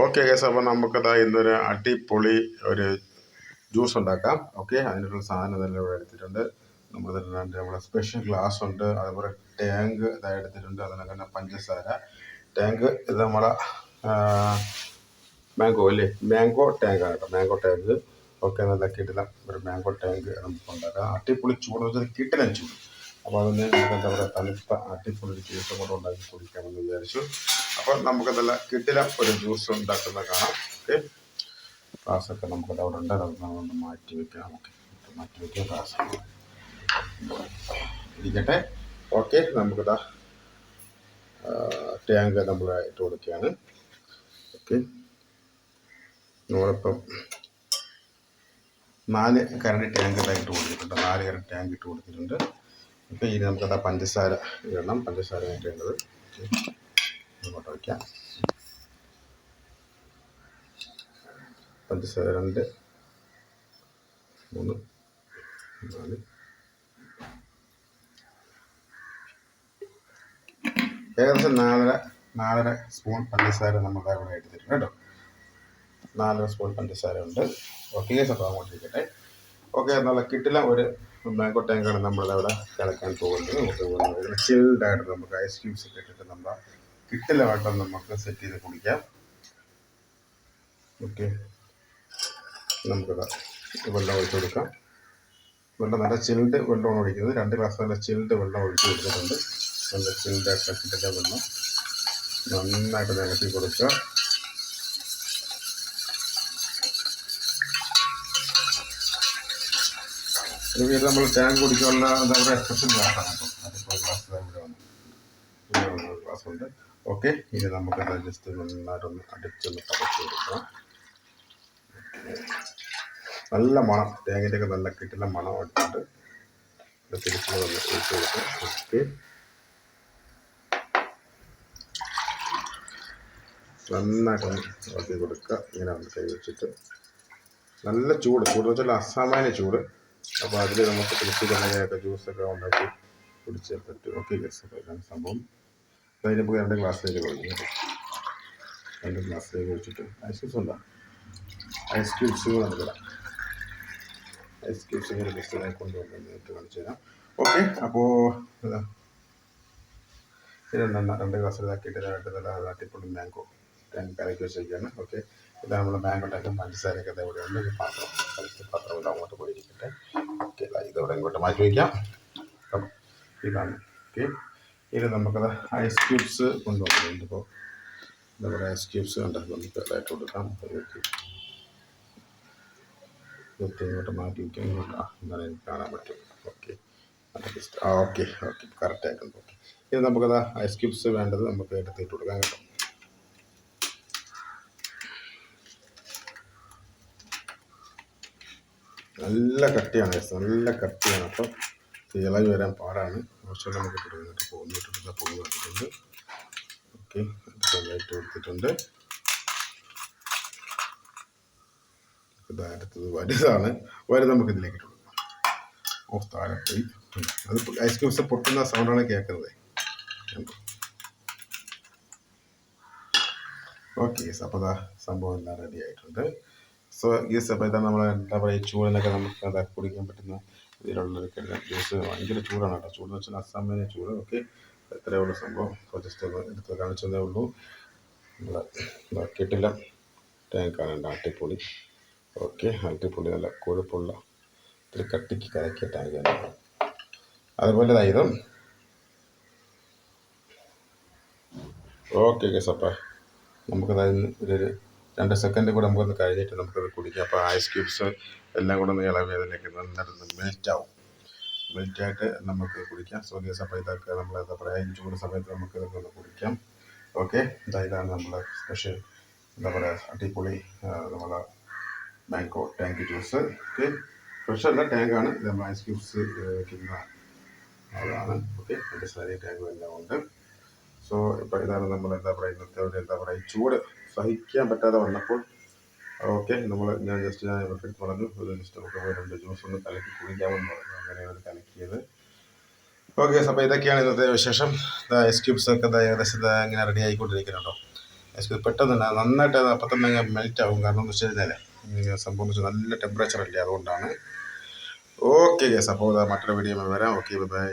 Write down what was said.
Okay case അപ്പോൾ നമുക്കതാ ഇന്നൊരു അടിപൊളി ഒരു ജ്യൂസ് ഉണ്ടാക്കാം. ഓക്കെ അതിനുള്ള സാധനം ഇതെല്ലാം ഇവിടെ എടുത്തിട്ടുണ്ട്. നമ്മൾ ഇതിലുണ്ട് നമ്മുടെ സ്പെഷ്യൽ ഗ്ലാസ് ഉണ്ട്. അതുപോലെ ടാങ്ക് ഇതായി എടുത്തിട്ടുണ്ട്. അതിനൊക്കെ തന്നെ പഞ്ചസാര. ടാങ്ക് ഇത് നമ്മളെ മാംഗോ അല്ലേ? മാംഗോ ടാങ്ക് ആണ് കേട്ടോ. മാംഗോ ടാങ്ക് ഓക്കെ നല്ല കിട്ടില്ല ഒരു മാംഗോ ടാങ്ക് നമുക്ക് ഉണ്ടാക്കാം. അടിപൊളി ചൂട്. വെച്ചാൽ കിട്ടില്ല ചൂട്. അപ്പോൾ അതിന് നമുക്ക് എന്താ പറയുക തണുത്ത അടിപൊളി ജ്യൂസ് കൂടെ ഉണ്ടാക്കി കുടിക്കാമെന്ന് വിചാരിച്ചു. അപ്പോൾ നമുക്ക് നല്ല കിട്ടില്ല ഒരു ജ്യൂസ് ഉണ്ടാക്കുന്ന കാണാം. ഓക്കെ ഗ്ലാസ്സൊക്കെ നമുക്ക് അവിടെ ഉണ്ട്. അതൊന്ന് മാറ്റി വെക്കാം. ഓക്കെ മാറ്റി വെക്കാം. ഗ്ലാസ് ഇരിക്കട്ടെ. ഓക്കെ. നമുക്ക് ടാങ്ക് നമ്മൾ ഇട്ട് കൊടുക്കുകയാണ്. ഓക്കെ. നമ്മളിപ്പം നാല് കരണ്ട് ടാങ്ക് ഇട്ട് കൊടുത്തിട്ടുണ്ട്. നാല് കരണ്ട് ടാങ്ക് ഇട്ട് കൊടുത്തിട്ടുണ്ട്. അപ്പോൾ ഇനി നമുക്കതാ പഞ്ചസാര ഇടണം. പഞ്ചസാര ഇടേണ്ടത് ഓക്കെ. അങ്ങോട്ട് വയ്ക്കാം പഞ്ചസാര രണ്ട് മൂന്ന് നാല് ഏകദേശം നാലര നാലര സ്പൂൺ പഞ്ചസാര നമ്മൾ ഇവിടെ എടുത്തിട്ടുണ്ട് കേട്ടോ. നാലര സ്പൂൺ പഞ്ചസാര ഉണ്ട്. ഓക്കെ അപ്പോൾ അങ്ങോട്ട് ഇരിക്കട്ടെ. ഓക്കെ നല്ല കിട്ടില്ല. ഒരു മാങ്കോട്ടേക്കാണ് ടാങ്കാണ് നമ്മളിവിടെ കിളക്കാൻ പോകുന്നത്. നമുക്ക് ചിൽഡായിട്ട് നമുക്ക് ഐസ് ക്യൂബ്സ് ഒക്കെ ഇട്ടിട്ട് നമ്മൾ കിട്ടിലമായിട്ട് നമുക്ക് സെറ്റ് ചെയ്ത് കുടിക്കാം ഓക്കെ നമുക്കത് വെള്ളം ഒഴിച്ച് കൊടുക്കാം. വെള്ളം നല്ല ചിൽഡ് വെള്ളമാണ് ഒഴിക്കുന്നത്. രണ്ട് ഗ്ലാസ് നല്ല ചിൽഡ് വെള്ളം ഒഴിച്ച് കൊടുത്തിട്ടുണ്ട്. നല്ല ചിൽഡ് കിട്ടില്ല വെള്ളം. നന്നായിട്ട് നിലത്തി കൊടുക്കുക. ഇത് നമ്മൾ ടാങ്ക് കുടിക്കാനുള്ള എന്താ പറയുക സ്പെഷ്യൽ ഗ്ലാസ്സാണ് അപ്പം അതിപ്പോൾ ഗ്ലാസ് ഇവിടെ വന്നു ഗ്ലാസ് ഉണ്ട് ഓക്കെ ഇനി ജസ്റ്റ് നന്നായിട്ടൊന്ന് അടിച്ചൊന്ന് പതച്ച് നല്ല മണം തേങ്ങന്റെ നല്ല കിട്ടുന്ന മണം ഇത് തിരിച്ച് വന്ന് കൊടുക്കാം. ഓക്കെ. നന്നായിട്ടൊന്ന് കൊടുക്കുക. ഇങ്ങനെ ഒന്ന് കൈ വെച്ചിട്ട്. നല്ല ചൂട് ചൂട് വെച്ചാൽ അസാമാന്യ ചൂട്. അപ്പോൾ അതിൽ നമുക്ക് തുളസി കടലയൊക്കെ ജ്യൂസൊക്കെ ഉണ്ടാക്കി കുടിച്ച് പറ്റും. ഓക്കെ ഗസ് അപ്പോൾ സംഭവം. അതിന് പോയി രണ്ട് ഗ്ലാസ്സിലേക്ക് ഒഴിക്കും രണ്ട് ഗ്ലാസ്സിലേക്ക് ഒഴിച്ചിട്ട് ഐസ് ക്യൂബ്സ് ഉണ്ടോ? ഐസ് ക്യൂബ്സ് നമുക്കിടാം ഐസ് ക്യൂബ്സ് ഇങ്ങനെ ബിസ്റ്റായി കൊണ്ടുവന്ന് നേരിട്ട് കാണിച്ചു തരാം. ഓക്കെ അപ്പോൾ ഇതാ. ഇത്. രണ്ടെണ്ണം രണ്ട് ഗ്ലാസ് ഇതാക്കിയിട്ട് നല്ല അടിപൊളി മാംഗോ ടാങ്ക് കലക്കി വെച്ചിരിക്കുകയാണ്. ഓക്കെ ഇതാണ് നമ്മുടെ മാംഗോ ടാങ്കും പഞ്ചസാരയൊക്കെ ഇത് ഇവിടെ ഉണ്ട്. ഈ പാത്രം കളിച്ച പാത്രം ഇവിടെ അങ്ങോട്ട് പോയിരിക്കട്ടെ. ഓക്കെ ഇതവിടെ ഇങ്ങോട്ട് മാറ്റി വയ്ക്കാം. ഇതാണ്. ഓക്കെ ഇത് നമുക്കത് ഐസ് ക്യൂബ്സ് കൊണ്ടുവന്നിട്ടുണ്ട് ഇപ്പോൾ നമ്മുടെ ഐസ് ക്യൂബ്സ് ഉണ്ട് നമുക്ക് ഇതായിട്ട് കൊടുക്കാം. ഇങ്ങോട്ട് മാറ്റി വയ്ക്കാം ഇങ്ങോട്ട് ആ എന്നാലും എനിക്ക് കാണാൻ പറ്റും. ഓക്കെ. ആ ഓക്കെ ഓക്കെ. കറക്റ്റ് ആയിട്ടുണ്ട്. ഓക്കെ. ഇനി നമുക്കത് ഐസ് ക്യൂബ്സ് വേണ്ടത് നമുക്ക് എടുത്തിട്ട് കൊടുക്കാം കേട്ടോ. നല്ല കട്ടിയാണ് ഐസ് നല്ല കട്ടിയാണ് അപ്പം ഇളകി വരാൻ പാടാണ്. പക്ഷേ നമുക്ക് തുടങ്ങിയിട്ട് പോകുന്നിട്ടുണ്ട് പൊങ്ങി വന്നിട്ടുണ്ട്. ഓക്കെ ലൈറ്റ് കൊടുത്തിട്ടുണ്ട് താരത്തത് വലുതാണ്. വലുത് നമുക്ക് ഇതിലേക്ക് ഇട്ട് ഓ താഴെ പോയി. അത് ഐസ് ക്യൂബ്സ് പൊട്ടുന്ന സൗണ്ടാണ് കേൾക്കുന്നത്. ഓക്കെ ഗീസ് അപ്പോൾ അതാ സംഭവം എല്ലാം റെഡി ആയിട്ടുണ്ട്. സോ ഗീസ് അപ്പോൾ ഇതാ നമ്മൾ എന്താ പറയുക ചൂടിനൊക്കെ നമുക്ക് അതാ കുടിക്കാൻ പറ്റുന്ന ഇതിലുള്ളൊരു ജ്യൂസ് ഭയങ്കര ചൂടാണ് കേട്ടോ. ചൂടെന്ന് വെച്ചാൽ അസാമാന്യ ചൂട്. ഓക്കെ. എത്രയേ ഉള്ളൂ സംഭവം. ജസ്റ്റ് ഒന്ന് എടുത്ത് കാണിച്ചതേ ഉള്ളൂ. നമ്മൾ ഇറക്കിയിട്ടില്ല ടാങ്കാണ് ഉണ്ട് അട്ടിപ്പൊളി ഓക്കെ. അട്ടിപ്പൊളി നല്ല കൊഴുപ്പുള്ള. ഇത്തിരി കട്ടിക്ക് കലക്കിയ ടാങ്കാണ് അതുപോലെ ഇതും. ഓക്കെ ഓക്കെ സപ്പ നമുക്കത് ഒരു രണ്ട് സെക്കൻഡ് കൂടെ നമുക്കൊന്ന് കഴിഞ്ഞിട്ട് നമുക്കത് കുടിക്കാം അപ്പോൾ ഐസ് ക്യൂബ്സ് എല്ലാം കൂടെ ഒന്ന് ഇളവ് അതിലേക്ക് നന്നായിട്ടൊന്ന് മെൽറ്റ് ആവും. മെൽറ്റ് ആയിട്ട് നമുക്ക് കുടിക്കാം. സോ സമയത്തൊക്കെ നമ്മൾ എന്താ പറയുക ചൂട് സമയത്ത് നമുക്ക് ഇതൊക്കെ കുടിക്കാം. ഓക്കെ ഇതാണ് നമ്മൾ സ്പെഷ്യൽ എന്താ പറയുക അടിപൊളി നമ്മളെ mango tank juice okay fresh അല്ല ടാങ്കാണ് നമ്മൾ ഐസ് ക്യൂബ്സ് വയ്ക്കുന്ന അതാണ് ഓക്കെ പഞ്ചസാര ടാങ്കും എല്ലാം ഉണ്ട്. സോ ഇപ്പോൾ ഇതാണ് നമ്മൾ എന്താ പറയുക ഇന്നത്തെ ഒരു എന്താ പറയുക ചൂട് സഹിക്കാൻ പറ്റാതെ വന്നപ്പോൾ ഓക്കെ നമ്മൾ ഞാൻ ജസ്റ്റ് ഞാൻ ഇവർക്ക് പറഞ്ഞു ഒരു ജസ്റ്റ് നമുക്ക് രണ്ട് ജ്യൂസ് ഒന്ന് കലക്കി കുടിക്കാമെന്ന് പറഞ്ഞു. അങ്ങനെയാണ് കലക്കിയത്. ഓക്കെ അപ്പോൾ ഇതൊക്കെയാണ് ഇന്നത്തെ വിശേഷം. ഐസ് ക്യൂബ്സ് ഒക്കെ ഏകദേശം ഇങ്ങനെ റെഡി ആയിക്കൊണ്ടിരിക്കുന്നുണ്ടോ ഐസ് ക്യൂബ് പെട്ടെന്ന് തന്നെ നന്നായിട്ട് അത് അപ്പം തന്നെ മെൽറ്റ് ആകും കാരണം എന്ന് വെച്ച് കഴിഞ്ഞാൽ സംഭവം വെച്ചാൽ നല്ല ടെമ്പറേച്ചർ അല്ലേ അതുകൊണ്ടാണ്. ഓക്കെ ഗസ് അപ്പോൾ മറ്റൊരു വീഡിയോ വരാം. Okay bye